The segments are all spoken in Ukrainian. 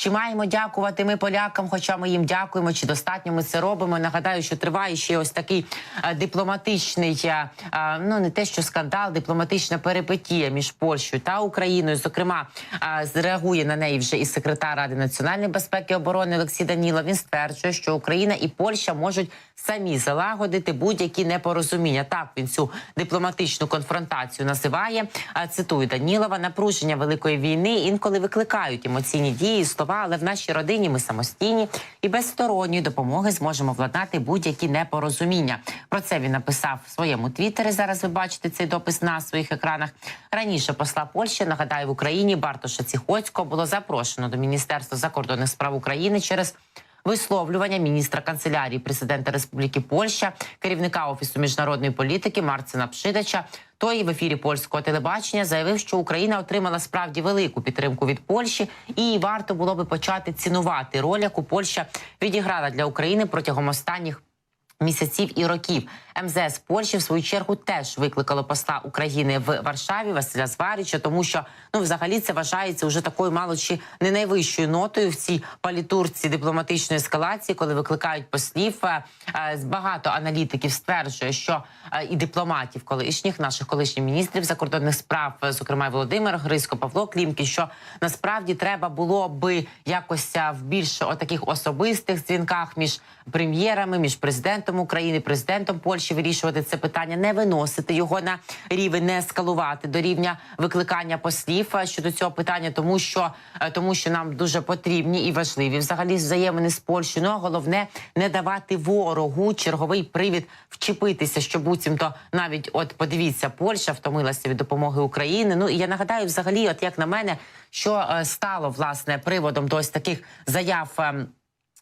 Чи маємо дякувати ми полякам? Хоча ми їм дякуємо, чи достатньо ми це робимо? Нагадаю, що триває ще ось такий е, дипломатичний, е, е, ну не те, що скандал, дипломатична перипетія між Польщею та Україною. Зокрема, зреагує на неї вже і секретар Ради національної безпеки і оборони Олексій Данілов. Він стверджує, що Україна і Польща можуть самі залагодити будь-які непорозуміння. Так він цю дипломатичну конфронтацію називає. Цитую Данілова: напруження великої війни інколи викликають емоційні дії, і слова, але в нашій родині ми самостійні і без сторонньої допомоги зможемо владнати будь-які непорозуміння. Про це він написав в своєму твіттері. Зараз ви бачите цей допис на своїх екранах. Раніше посла Польщі нагадаю в Україні Бартоша Ціхоцького було запрошено до Міністерства закордонних справ України через висловлювання міністра канцелярії президента Республіки Польща, керівника офісу міжнародної політики Марцина Пшидача. Той в ефірі польського телебачення заявив, що Україна отримала справді велику підтримку від Польщі, і варто було би почати цінувати роль, яку Польща відіграла для України протягом останніх. Місяців і років МЗС Польщі в свою чергу теж викликало посла України в Варшаві Василя Зваріча, тому що ну взагалі це вважається вже такою мало чи не найвищою нотою в цій палітурці дипломатичної ескалації, коли викликають послів. Е, е, Багато аналітиків стверджує, що е, і дипломатів, колишніх наших колишніх міністрів закордонних справ, зокрема Володимир Грицько, Павло Клімкін, що насправді треба було би якось в більш отаких особистих дзвінках між прем'єрами, між президентом України, президентом Польщі вирішувати це питання, не виносити його на рівень, не ескалувати до рівня викликання послів е, щодо цього питання, тому що е, тому, що нам дуже потрібні і важливі взагалі взаємини з Польщею. Ну а головне не давати ворогу черговий привід вчепитися, що буцімто навіть от подивіться, Польща втомилася від допомоги України. Ну і я нагадаю, взагалі, от як на мене, що е, стало власне приводом до ось таких заяв.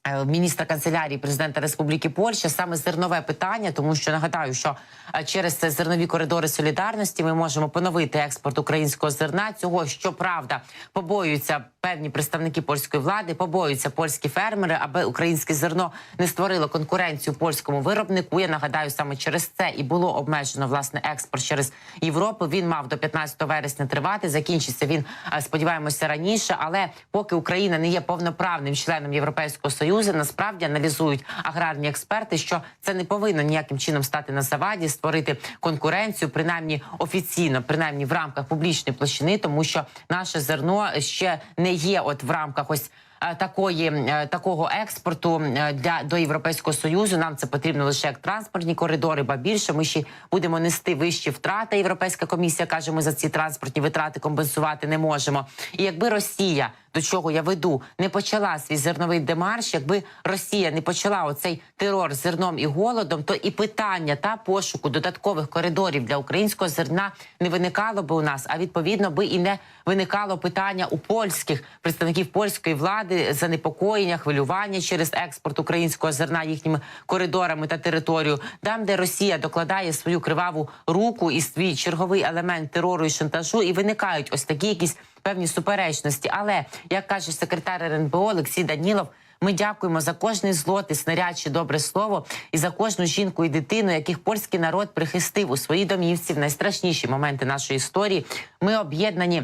Е, Міністра канцелярії президента Республіки Польща саме зернове питання, тому що нагадаю, що е, через зернові коридори солідарності ми можемо поновити експорт українського зерна. Цього щоправда побоюються певні представники польської влади, побоюються польські фермери, аби українське зерно не створило конкуренцію польському виробнику. Я нагадаю, саме через це і було обмежено власне експорт через Європу. Він мав до 15 вересня тривати. Закінчиться він е, сподіваємося раніше. Але поки Україна не є повноправним членом Європейського союзу, насправді аналізують аграрні експерти, що це не повинно ніяким чином стати на заваді, створити конкуренцію, принаймні офіційно, принаймні в рамках публічної площини, тому що наше зерно ще не є от в рамках ось. Е, Такої е, такого експорту е, для до європейського союзу нам це потрібно лише як транспортні коридори, ба більше ми ще будемо нести вищі втрати. Європейська комісія каже, ми за ці транспортні витрати компенсувати не можемо. І якби Росія до чого я веду, не почала свій зерновий демарш, якби Росія не почала оцей терор з зерном і голодом, то і питання та пошуку додаткових коридорів для українського зерна не виникало би у нас, а відповідно би і не виникало питання у польських представників польської влади занепокоєння, хвилювання через експорт українського зерна їхніми коридорами та територію, там, де Росія докладає свою криваву руку і свій черговий елемент терору і шантажу, і виникають ось такі якісь певні суперечності. Але як каже секретар РНБО Олексій Данілов. Ми дякуємо за кожний злотий снаряд чи добре слово і за кожну жінку і дитину, яких польський народ прихистив у своїй домівці в найстрашніші моменти нашої історії. Ми об'єднані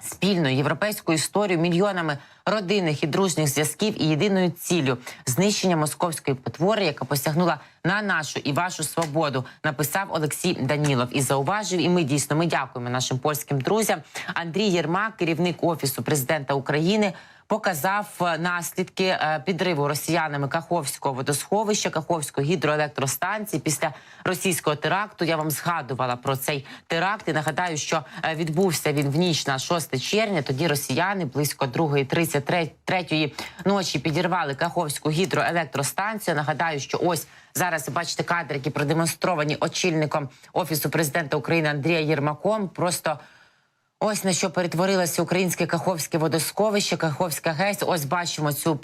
спільною європейською історією, мільйонами родинних і дружніх зв'язків і єдиною ціллю знищення московської потвори, яка посягнула на нашу і вашу свободу, написав Олексій Данілов і зауважив. І ми дійсно ми дякуємо нашим польським друзям. Андрій Єрмак, керівник офісу президента України. Показав е, наслідки е, підриву росіянами Каховського водосховища, Каховської гідроелектростанції після російського теракту. Я вам згадувала про цей теракт. І нагадаю, що е, відбувся він в ніч на 6 червня. Тоді росіяни близько 2.33 ночі підірвали Каховську гідроелектростанцію. Нагадаю, що ось зараз ви бачите кадри, які продемонстровані очільником офісу президента України Андрія Єрмаком. Просто Ось на що перетворилося українське Каховське водосховище, Каховська ГЕС. Ось бачимо цю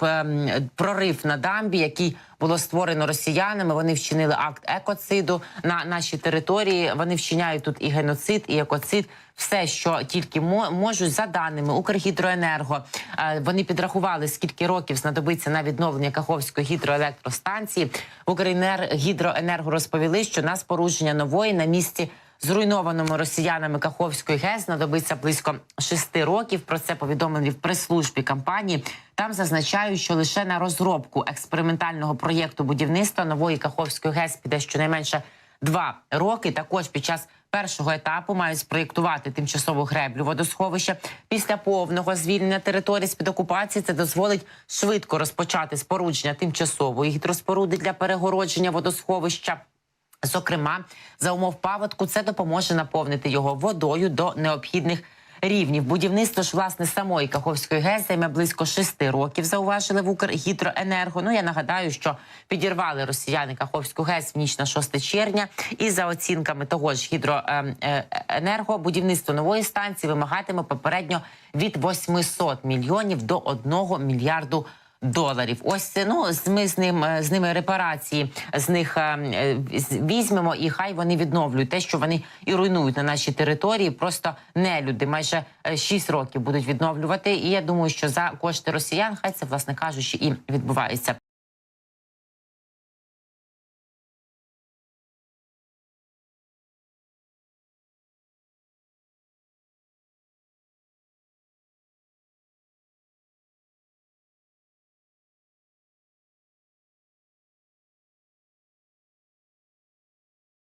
прорив на дамбі, який було створено росіянами. Вони вчинили акт екоциду на нашій території. Вони вчиняють тут і геноцид, і екоцид. Все, що тільки мо- можуть, за даними Укргідроенерго, е, вони підрахували, скільки років знадобиться на відновлення Каховської гідроелектростанції. В Укренергідроенерго розповіли, що на спорудження нової на місці зруйнованому росіянами Каховської ГЕС знадобиться близько шести років. Про це повідомили в прес-службі компанії. Там зазначають, що лише на розробку експериментального проєкту будівництва нової Каховської ГЕС піде щонайменше два роки. Також під час першого етапу мають спроєктувати тимчасову греблю водосховища. Після повного звільнення території з під окупації це дозволить швидко розпочати спорудження тимчасової гідроспоруди для перегородження водосховища. Зокрема, за умов паводку це допоможе наповнити його водою до необхідних рівнів. Будівництво ж власне самої Каховської ГЕС займе близько шести років. Зауважили в Укргідроенерго. Ну я нагадаю, що підірвали росіяни Каховську ГЕС в ніч на 6 червня. І за оцінками того ж гідроенерго, будівництво нової станції вимагатиме попередньо від 800 мільйонів до 1 мільярду доларів. Ось ну ми з ним е, з ними репарації з них е, е, візьмемо, і хай вони відновлюють те, що вони і руйнують на нашій території. Просто не люди майже 6 років будуть відновлювати. І я думаю, що за кошти росіян хай це власне кажучи і відбувається.